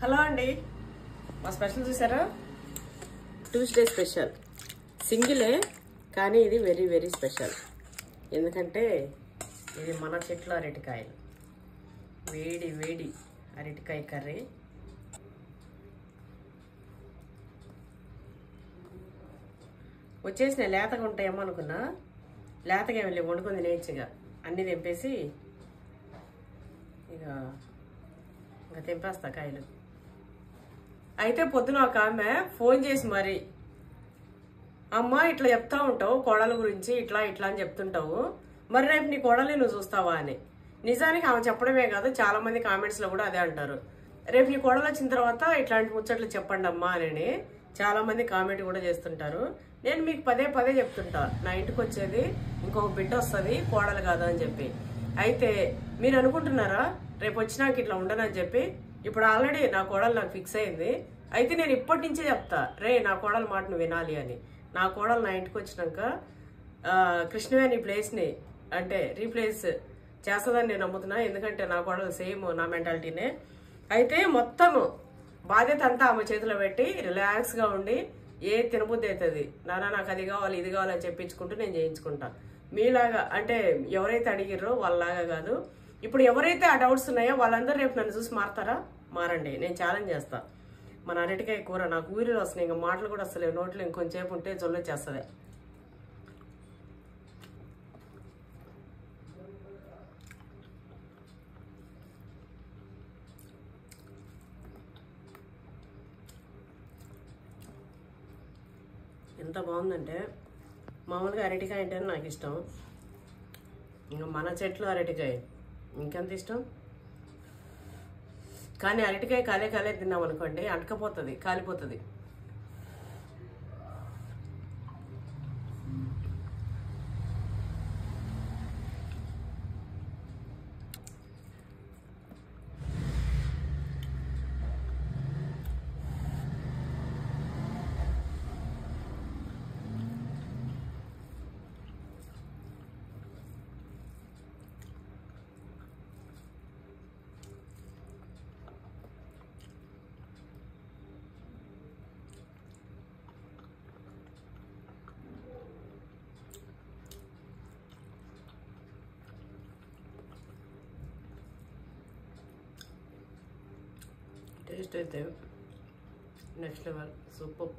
Hello అండి. మా special చూసారా? Tuesday special. సింగిలే కానీ ఇది వెరీ వెరీ స్పెషల్. ఎందుకంటే ఇది మన చెట్ల అరటికాయలు. వేడి వేడి అరటికాయ కర్రీ. వచ్చేసిన లేతగా ఉంటాయేమో అనుకున్నా. లేతగా వెళ్ళి వండుకుంది వండుకొని తినేయచ్చుగా అన్నీ తెంపేసి ఇక ఇంకా తెంపేస్తా కాయలు. అయితే పొద్దున ఒక ఆమె ఫోన్ చేసి మరి అమ్మ ఇట్లా చెప్తా ఉంటావు కోడల గురించి ఇట్లా ఇట్లా అని చెప్తుంటావు. మరి రేపు నీ కోడల్ని నువ్వు చూస్తావా అని. నిజానికి ఆమె చెప్పడమే కాదు చాలా మంది కామెంట్స్లో కూడా అదే అంటారు. రేపు నీ కోడలు వచ్చిన తర్వాత ఇట్లాంటి ముచ్చట్లు చెప్పండి అమ్మా అని చాలా మంది కామెంట్ కూడా చేస్తుంటారు. నేను మీకు పదే పదే చెప్తుంటా నా ఇంటికి వచ్చేది ఇంకొక బిడ్డ వస్తుంది కోడలు కాదు అని చెప్పి. అయితే మీరు అనుకుంటున్నారా రేపు వచ్చినాక ఇట్లా ఉండనని చెప్పి ఇప్పుడు ఆల్రెడీ నా కోడలు నాకు ఫిక్స్ అయింది. అయితే నేను ఇప్పటి నుంచే చెప్తా రే నా కోడలు మాటను వినాలి అని. నా కోడలు నా ఇంటికి వచ్చినాక కృష్ణవేణి ప్లేస్ని అంటే రీప్లేస్ చేస్తుందని నేను నమ్ముతున్నా. ఎందుకంటే నా కోడలు సేమ్ నా మెంటాలిటీనే అయితే మొత్తము బాధ్యత అంతా ఆమె చేతిలో పెట్టి రిలాక్స్గా ఉండి ఏ తినబుద్ధి అవుతుంది? నానా నాకు అది కావాలి ఇది కావాలని చెప్పించుకుంటూ నేను చేయించుకుంటా. మీలాగా అంటే ఎవరైతే అడిగిర్రో వాళ్ళలాగా కాదు. ఇప్పుడు ఎవరైతే ఆ డౌట్స్ ఉన్నాయో వాళ్ళందరూ రేపు నన్ను చూసి మారతారా? మారండి. నేను ఛాలెంజ్ చేస్తా. మన అరటికాయ కూర నాకు ఊరిలో వస్తున్నాయి ఇంకా మాటలు కూడా వస్తలేవు నోట్లో ఇంకొంచేపు ఉంటే జొల్లొచ్చేస్తుంది ఎంత బాగుందంటే మామూలుగా అరటికాయ అంటేనే నాకు ఇష్టం. ఇంకా మన చెట్లు అరటికాయ. ఇంకెంత ఇష్టం? కానీ అరటికాయ కాలే కాలే తిన్నాం అనుకోండి అంటకపోతుంది కాలిపోతుంది. టేస్ట్ అయితే నెక్స్ట్ లెవెల్ సూపర్